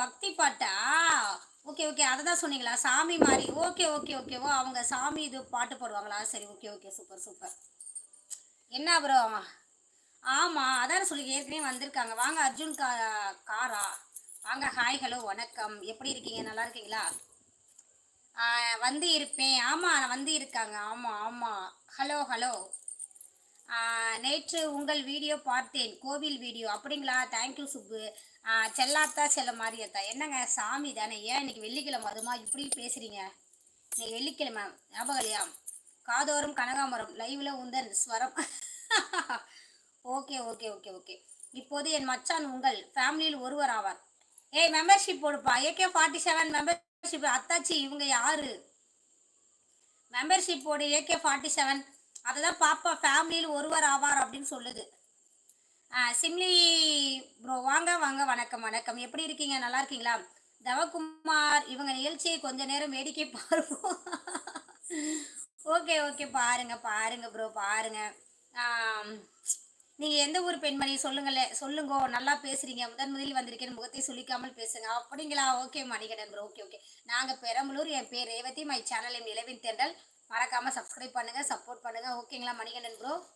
பக்தி பாட்டா? Okay okay அதை தான் சொன்னீங்களா? சாமி மாதிரி. ஓகே ஓகே ஓகேவோ அவங்க சாமி இது பாட்டு பாடுவாங்களா? சரி ஓகே ஓகே. Super super. என்ன ப்ரோ ஆமாம் அதான் சொல்லி ஏற்கனவே வந்திருக்காங்க. வாங்க அர்ஜுன் கா காரா. வாங்க ஹாய் ஹலோ வணக்கம். எப்படி இருக்கீங்க? நல்லா இருக்கீங்களா? வந்து இருப்பேன். ஆமாம் வந்து இருக்காங்க. ஆமாம் ஆமாம் ஹலோ ஹலோ நேற்று உங்கள் வீடியோ பார்த்தேன். கோவில் வீடியோ. அப்படிங்களா? Thank you Subbu. செல்லாத்தா செல்ல மாரியத்தா என்னங்க சாமி தானே? ஏன் இன்னைக்கு வெள்ளிக்கிழமை அதுமா? இப்படி பேசுறீங்க. இன்னைக்கு வெள்ளிக்கிழமை. ஞாபகம் இல்லையா? காதோரம் கனகாமரம். லைவ்ல உந்தன் ஸ்வரம். Okay okay okay okay. இப்போது என் மச்சான் உங்கள் ஃபேமிலியில் ஒருவர் ஆவார். ஏய் மெம்பர்ஷிப் போடுப்பா. ஏகே ஃபார்ட்டி செவன் மெம்பர்ஷிப் அத்தாச்சி இவங்க யாரு? மெம்பர்ஷிப் போடு ஏகே ஃபார்ட்டி செவன் அதை தான் பாப்பா ஃபேமிலியில் ஒருவர் ஆவார் அப்படின்னு சொல்லுது. சிம்லி ப்ரோ வாங்க வாங்க வணக்கம் வணக்கம். எப்படி இருக்கீங்க? நல்லா இருக்கீங்களா? தவகுமார் இவங்க நிகழ்ச்சியை கொஞ்ச நேரம் வேடிக்கை பார்ப்போம். ஓகே ஓகே பாருங்க பாருங்க ப்ரோ பாருங்க. நீங்கள் நீங்க எந்த ஊர் பெண்மணி? சொல்லுங்களே சொல்லுங்க. நல்லா பேசுறீங்க. முதன் முதலில் வந்திருக்கேன். முகத்தை சொல்லிக்காமல் பேசுங்க. அப்படிங்களா? Okay Manikandan bro okay okay. நாங்க பெரம்பலூர். என் பேர் ரேவதி. மை சேனல் என் நிலவின் தேர்தல் மறக்காமல் சப்ஸ்கிரைப் பண்ணுங்கள் சப்போர்ட் பண்ணுங்க. ஓகேங்களா மணிகண்டன் ப்ரோ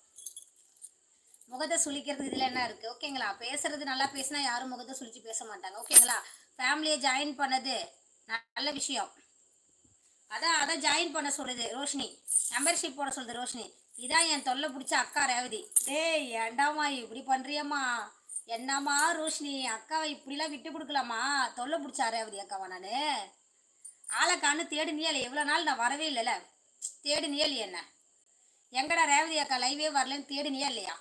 முகத்தை சுழிக்கிறது இதில் என்ன இருக்குது ஓகேங்களா பேசுறது நல்லா பேசினா யாரும் முகத்தை சுழிச்சு பேச மாட்டாங்க. ஓகேங்களா ஃபேமிலியை ஜாயின் பண்ணது ந- நல்ல விஷயம். அதான் அதான் ஜாயின் பண்ண சொல்லுது ரோஷினி. மெம்பர்ஷிப் போட சொல்லுது ரோஷினி. இதான் என் தொல்லை பிடிச்ச அக்கா ரேவதி. டேய் ஏண்டாமா இப்படி பண்ணுறியம்மா என்னம்மா ரோஷினி அக்காவை இப்படிலாம் விட்டு கொடுக்கலாமா? தொல்லை பிடிச்சா ரேவதி அக்காவா நான்? ஆளைக்கான்னு இல்லை எவ்வளோ நாள் நான் வரவே இல்லைல்ல தேடுனியல் என்ன? எங்கடா ரேவதி அக்கா லைவே வரலன்னு தேடினியா இல்லையா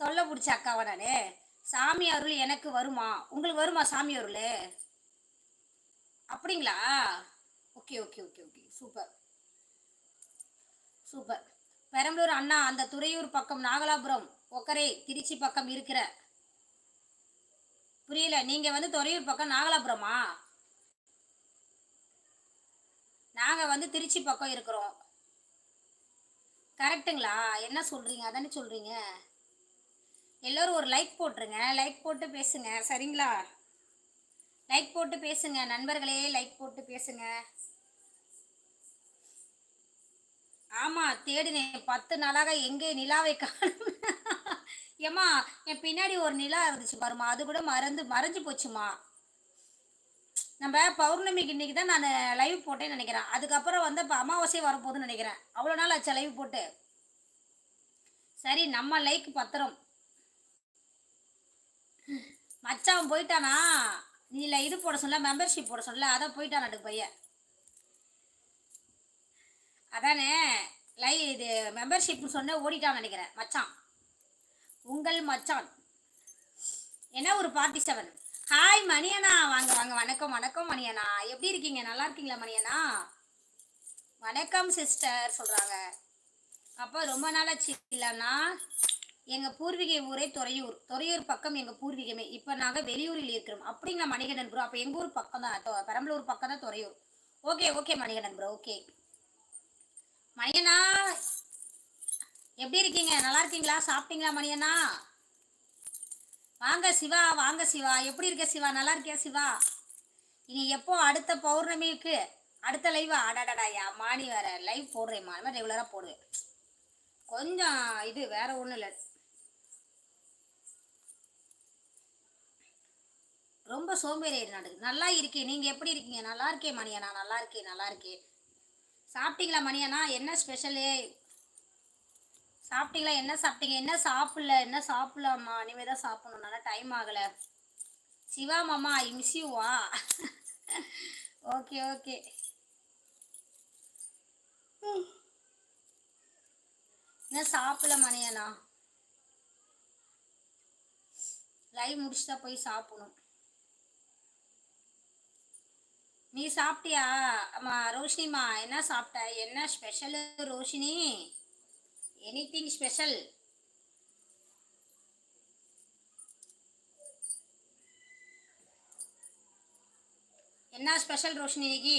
தொல்லை பிடிச்ச அக்காவா நானே? சாமி அருள் எனக்கு வருமா? உங்களுக்கு வருமா சாமி அருள்? அப்படிங்களா? Okay okay okay okay. Super. Super. Perambalur அண்ணா அந்த துறையூர் பக்கம் நாகலாபுரம் ஒக்கரை திருச்சி பக்கம் இருக்கிற. புரியல நீங்கள் வந்து துறையூர் பக்கம் நாகலாபுரமா? நாங்கள் வந்து திருச்சி பக்கம் இருக்கிறோம். கரெக்ட்டுங்களா என்ன சொல்கிறீங்க அதானே சொல்கிறீங்க எல்லோரும் ஒரு லைக் போட்டுருங்க. லைக் போட்டு பேசுங்க. சரிங்களா? லைக் போட்டு பேசுங்க. நண்பர்களே லைக் போட்டு பேசுங்க. ஆமாம் தேடினேன். பத்து நாளாக எங்கே நிலாவை காணும்? ஏம்மா என் பின்னாடி ஒரு நிலா இருந்துச்சு பாருமா அது கூட மறந்து மறைஞ்சு போச்சுமா நம்ம பௌர்ணமிக்கு இன்னைக்கு தான் நான் லைவ் போட்டேன்னு நினைக்கிறேன். அதுக்கப்புறம் வந்து இப்போ அமாவாசை வரப்போகுதுன்னு நினைக்கிறேன். அவ்வளோ நாள் ஆச்சு லைவ் போட்டு. சரி நம்ம லைக் பத்திரம். மச்சான் போயிட்டானா? நீ இல்லை இது போட சொல்ல மெம்பர்ஷிப் போட சொல்ல அதான் போயிட்டான் பையன் அதானே லை இது மெம்பர்ஷிப்னு சொன்ன ஓடிட்டான்னு நினைக்கிறேன். மச்சான். உங்கள் மச்சான். என்ன ஒரு பார்ட்டி செவன் ஹாய் மணியண்ணா. வாங்க வாங்க. வணக்கம் வணக்கம் மணியண்ணா. எப்படி இருக்கீங்க? நல்லா இருக்கீங்களா மணியண்ணா? வணக்கம் சிஸ்டர் சொல்கிறாங்க அப்போ ரொம்ப நாளாச்சு. இல்லைன்னா எங்கள் பூர்வீக ஊரே துறையூர். துறையூர் பக்கம் எங்கள் பூர்வீகமே. இப்போ நாங்கள் வெளியூரில் இருக்கிறோம். அப்படிங்களா மணிகண்டன் ப்ரோ அப்போ எங்கள் ஊர் பக்கம் தான்? தொ- பெரம்பலூர் பக்கம் தான் Thuraiyur. Okay okay Manikandan bro okay மணியண்ணா எப்படி இருக்கீங்க? நல்லா இருக்கீங்களா? சாப்பிட்டீங்களா மணியண்ணா? வாங்க சிவா வாங்க சிவா. எப்படி இருக்க சிவா? நல்லா இருக்கியா சிவா? இனி எப்போ அடுத்த பௌர்ணமிக்கு? அடுத்த லைவா அடாடாடா யா மாணி வேற. லைவ் போடுறேம்மா அது மாதிரி ரெகுலராக போடுவேன் கொஞ்சம் இது வேற ஒன்றும் இல்லை. ரொம்ப சோம்பேறி நாடு நல்லா இருக்கேன் நீங்கள் எப்படி இருக்கீங்க? நல்லா இருக்கேன் மணியண்ணா. நல்லா இருக்கேன் நல்லா இருக்கேன் சாப்பிட்டீங்களா மணியண்ணா? என்ன ஸ்பெஷலு சாப்பிட்டீங்களா? என்ன சாப்பிட்டீங்க? என்ன சாப்பிடல? என்ன சாப்பிடலாமா? இனிமே தான் சாப்பிடணும். நல்லா டைம் ஆகலை. சிவா மாமா ஐ மிஸ் யூ வா. ஓகே ஓகே என்ன சாப்பிடல மணியண்ணா லைவ் முடிச்சுட்டா போய் சாப்பிடணும். நீ சாப்பிட்டியா? அம்மா ரோஷினிமா என்ன சாப்பிட்ட? என்ன ஸ்பெஷலு ரோஷினி? எனிதிங் ஸ்பெஷல் என்ன ஸ்பெஷல் ரோஷினி இன்னைக்கு